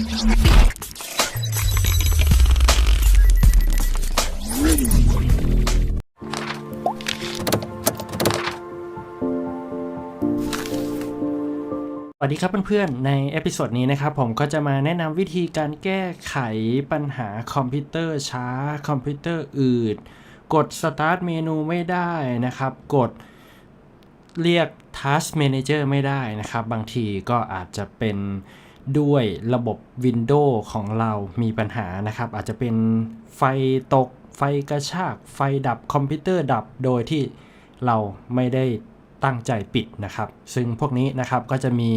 สวัสดีครับเพื่อนๆ ในเอพิโซดนี้นะครับผมก็จะมาแนะนำวิธีการแก้ไขปัญหาคอมพิวเตอร์ช้า คอมพิวเตอร์อืด กด Start เมนูไม่ได้นะครับ กดเรียก Task Manager ไม่ได้นะครับ บางทีก็อาจจะเป็น ด้วยระบบ Windows ของเรามีปัญหานะครับ อาจจะเป็นไฟตก ไฟกระชาก ไฟดับคอมพิวเตอร์ดับโดยที่เราไม่ได้ตั้งใจปิดนะครับ ซึ่งพวกนี้นะครับก็จะมี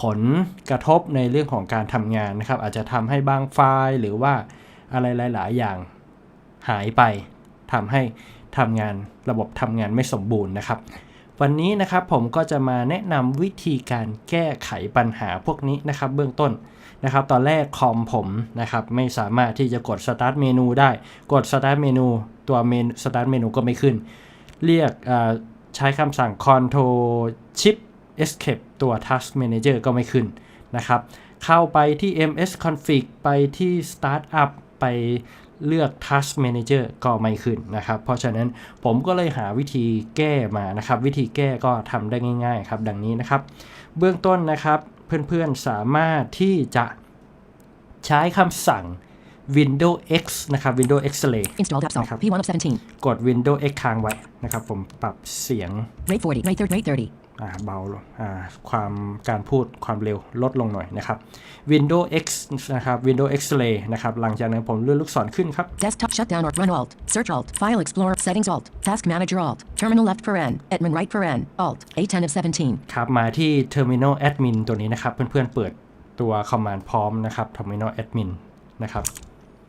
ผลกระทบในเรื่องของการทำงานนะครับ อาจจะทำให้บางไฟล์หรือว่าอะไรหลาย ๆ อย่างหายไปทำให้ทำงานระบบทำงานไม่สมบูรณ์นะครับ วันนี้นะครับผมก็จะมาแนะนำวิธีการแก้ไขปัญหาพวกนี้นะครับเบื้องต้นนะครับ ตอนแรกคอมผมนะครับไม่สามารถที่จะกด Start เมนูได้ กด Start เมนูตัวเมน Start เมนูก็ไม่ขึ้น เรียกใช้คำสั่ง Control Shift Escape ตัว Task Manager ก็ไม่ขึ้นนะครับ เข้าไปที่ ms config ไปที่ startup ไป เลือก Task Manager ก็ไม่ขึ้นนะครับ เพราะฉะนั้นผมก็เลยหาวิธีแก้มานะครับ วิธีแก้ก็ทำได้ง่ายๆครับดังนี้นะครับ เบื้องต้นนะครับเพื่อนๆสามารถที่จะใช้คำสั่ง Windows X นะครับ Windows X-ray Installed app Okay. song. P1 of 17. กด Windows X ค้างไว้นะครับ ผมปรับเสียง Rate 40. Rate 30. Rate 30. อ่าเบาลงอ่าความการพูดความเร็วลดลงหน่อยนะครับ Windows X นะครับ Windows X-ray นะครับ หลังจากนั้นผมเลื่อนลูกศรขึ้นครับ Desktop shutdown or run Alt. Search Alt. File Explorer. Settings Alt. Task Manager Alt. Terminal left paren. Admin right paren. Alt. A10 of 17. ครับ มาที่ Terminal Admin ตัวนี้นะครับ เพื่อนๆเปิดตัว command พร้อมนะครับ Terminal Admin นะครับ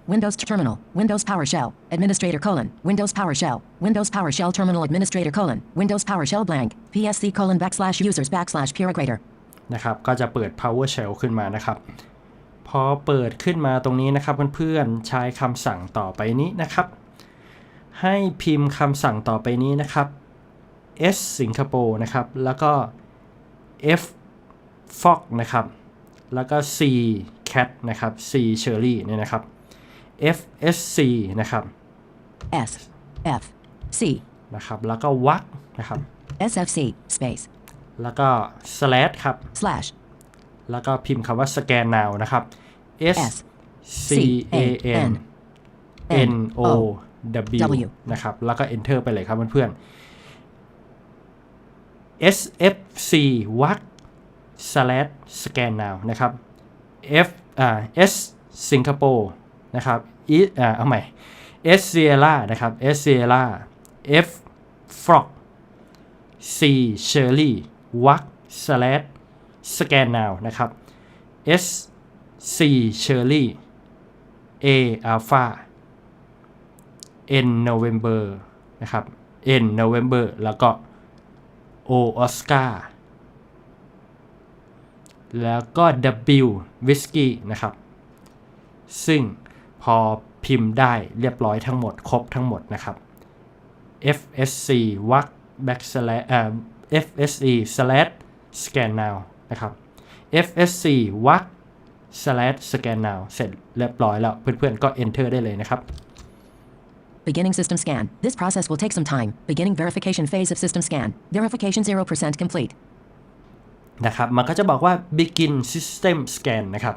Windows Terminal. Windows PowerShell. Administrator colon. Windows PowerShell. Windows PowerShell Terminal Administrator colon. Windows PowerShell blank. PSC colon backslash users backslash Puragrader. นะครับ ก็จะเปิด PowerShell ขึ้นมานะครับ พอเปิดขึ้นมาตรงนี้นะครับเพื่อนๆ ใช้คำสั่งต่อไปนี้นะครับ ให้พิมพ์คำสั่งต่อไปนี้นะครับ S สิงคโปร์นะครับ แล้วก็ F Fox นะครับ แล้วก็ C Cat นะครับ C Cherry เนี่ยนะครับ F S C นะครับ S. F. C. นะครับแล้วก็วักนะครับ SFC. Space. แล้วก็ slash ครับ Slash. แล้วก็พิมพ์คำว่า scan now นะครับ S S. C A N N O W W นะครับ แล้วก็ enter ไปเลยครับเพื่อนๆ S F C วัก slash scan now นะครับ F อ่า S สิงคโปร์ นะครับ E อ่าเอาใหม่ S Sierra นะครับ S Sierra F Frog C Shirley วัก slash scan now นะครับ S C Shirley A Alpha N November นะครับ N November แล้วก็ O Oscar แล้วก็ W Whiskey นะครับ ซึ่ง พอพิมพ์ได้เรียบร้อยทั้งหมด ครบทั้งหมดนะครับ FSC วัก backslash อ่า FSC slash scan now นะครับ FSC วัก slash scan now เสร็จเรียบร้อยแล้ว เพื่อนๆก็ enter ได้เลยนะครับ Beginning system scan. This process will take some time. Beginning verification phase of system scan. Verification 0% complete. นะครับ มันก็จะบอกว่า begin system scan นะครับ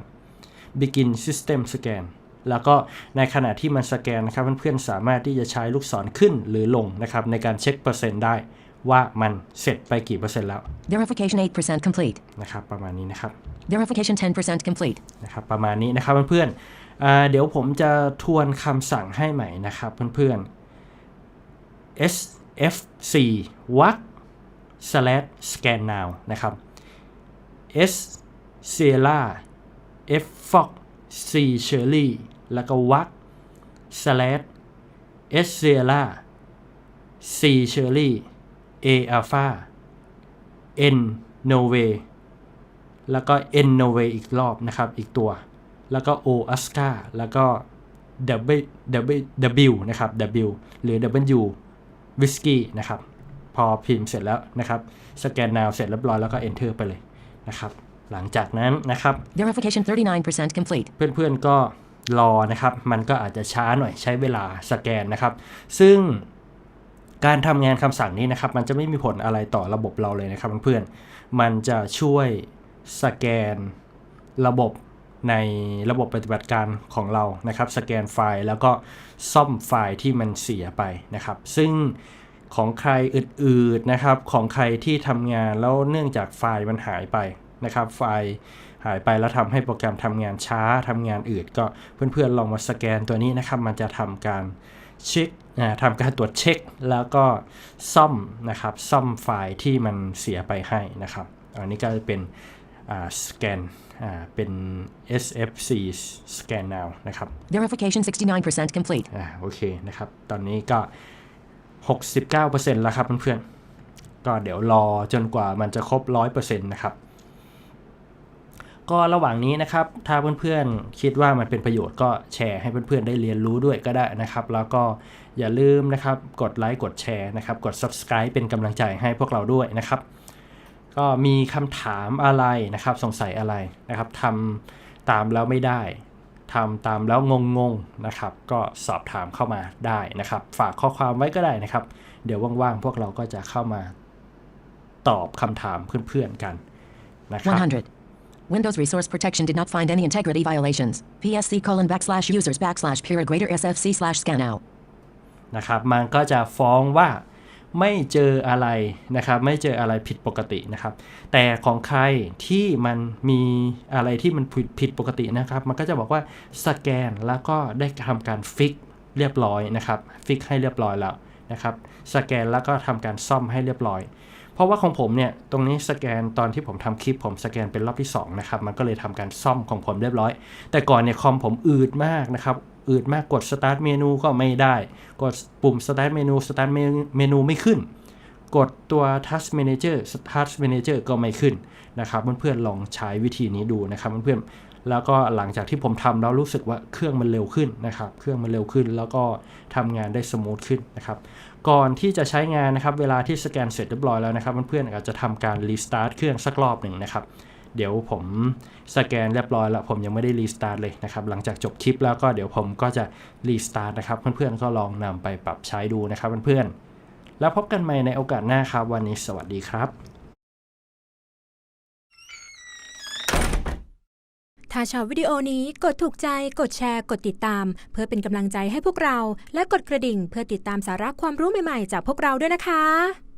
begin system scan แล้วก็ในขณะที่มันสแกนนะครับเพื่อนๆสามารถที่จะใช้ลูกศรขึ้นหรือลงนะครับในการเช็คเปอร์เซ็นต์ได้ว่ามันเสร็จไปกี่เปอร์เซ็นต์แล้ว Verification 8% complete. นะครับประมาณนี้นะครับ Verification 10% complete. นะครับประมาณนี้นะครับเพื่อนๆอ่าเดี๋ยวผมจะทวนคำสั่งให้ใหม่นะครับเพื่อนๆ sfc วัก slash scan now นะครับ s sierra f fox c shirley แล้วก็วัก slash s sierra c shirley a alpha n norway แล้วก็ n n o w a y อีกรอบนะครับ อีกตัว แล้วก็ o a s c a แล้วก็ w w w นะครับ w หรือ w whiskey นะครับ พอพิมพ์เสร็จแล้วนะครับ สแกน now เสร็จเรียบร้อยแล้วก็ enter ไปเลยนะครับ หลังจากนั้นนะครับ Verification 39% complete. เพื่อนๆก็รอนะครับ มันก็อาจจะช้าหน่อยใช้เวลาสแกนนะครับ ซึ่งการทำงานคำสั่งนี้นะครับ มันจะไม่มีผลอะไรต่อระบบเราเลยนะครับเพื่อนๆ มันจะช่วยสแกนระบบในระบบปฏิบัติการของเรานะครับ สแกนไฟล์แล้วก็ซ่อมไฟล์ที่มันเสียไปนะครับ ซึ่งของใครอื่นๆนะครับ ของใครที่ทำงานแล้วเนื่องจากไฟล์มันหายไป นะครับ ไฟล์หายไปแล้วทำให้โปรแกรมทำงานช้าทำงานอืดก็เพื่อนๆลองมาสแกนตัวนี้นะครับ มันจะทำการเช็คอ่าทำการตรวจเช็คแล้วก็ซ่อมนะครับ ซ่อมไฟล์ที่มันเสียไปให้นะครับ อันนี้ก็จะเป็นอ่าสแกนอ่าเป็น SFC scan now นะครับ Verification 69% complete. อ่าโอเคนะครับ ตอนนี้ก็ 69%แล้วครับเพื่อนๆก็เดี๋ยวรอจนกว่ามันจะครบ 100%นะครับ ก็ระหว่างนี้นะครับ ถ้าเพื่อนๆคิดว่ามันเป็นประโยชน์ก็แชร์ให้เพื่อนๆได้เรียนรู้ด้วยก็ได้นะครับ แล้วก็อย่าลืมนะครับ กดไลค์กดแชร์นะครับ กด subscribe เป็นกำลังใจให้พวกเราด้วยนะครับ ก็มีคำถามอะไรนะครับ สงสัยอะไรนะครับทำตามแล้วไม่ได้ทำตามแล้วงงๆนะครับ ก็สอบถามเข้ามาได้นะครับ ฝากข้อความไว้ก็ได้นะครับ เดี๋ยวว่างๆพวกเราก็จะเข้ามาตอบคำถามเพื่อนๆกันนะครับ 100. Windows Resource Protection did not find any integrity violations. PSC colon backslash users backslash period greater SFC slash scan out. นะครับ มันก็จะฟ้องว่าไม่เจออะไรนะครับ ไม่เจออะไรผิดปกตินะครับ แต่ของใครที่มันมีอะไรที่มันผิดปกตินะครับ มันก็จะบอกว่าสแกนแล้วก็ได้ทำการฟิกเรียบร้อยนะครับ ฟิกให้เรียบร้อยแล้วนะครับ สแกนแล้วก็ทำการซ่อมให้เรียบร้อย เพราะว่าของผมเนี่ยตรงนี้สแกนตอนที่ผมทำคลิปผมสแกนเป็นรอบที่2นะครับมันก็เลยทำการซ่อมของผมเรียบร้อย แต่ก่อนเนี่ยคอมผมอืดมากนะครับอืดมากกด start เมนูก็ไม่ได้ กดปุ่ม start เมนู start เมนูไม่ขึ้น กดตัว Touch Manager Touch Manager ก็ไม่ขึ้นนะครับเพื่อนๆลองใช้วิธีนี้ดูนะครับเพื่อนๆแล้วก็หลังจากที่ผมทำแล้วรู้สึกว่าเครื่องมันเร็วขึ้นนะครับ เครื่องมันเร็วขึ้น แล้วก็ทำงานได้สมูทขึ้นนะครับก่อนที่จะใช้งานนะครับเวลาที่สแกนเสร็จเรียบร้อยแล้วนะครับเพื่อนๆอาจจะทำการรีสตาร์ทเครื่องสักรอบหนึ่งนะครับเดี๋ยวผมสแกนเรียบร้อยแล้วผมยังไม่ได้รีสตาร์ทเลยนะครับหลังจากจบคลิปแล้วก็เดี๋ยวผมก็จะรีสตาร์ทนะครับเพื่อนๆก็ลองนำไปปรับใช้ดูนะครับเพื่อนๆ แล้วพบกันใหม่ในโอกาสหน้าครับ วันนี้สวัสดีครับ ถ้าชอบวิดีโอนี้กดถูกใจ กดแชร์ กดติดตาม เพื่อเป็นกำลังใจให้พวกเรา และกดกระดิ่งเพื่อติดตามสาระความรู้ใหม่ๆ จากพวกเราด้วยนะคะ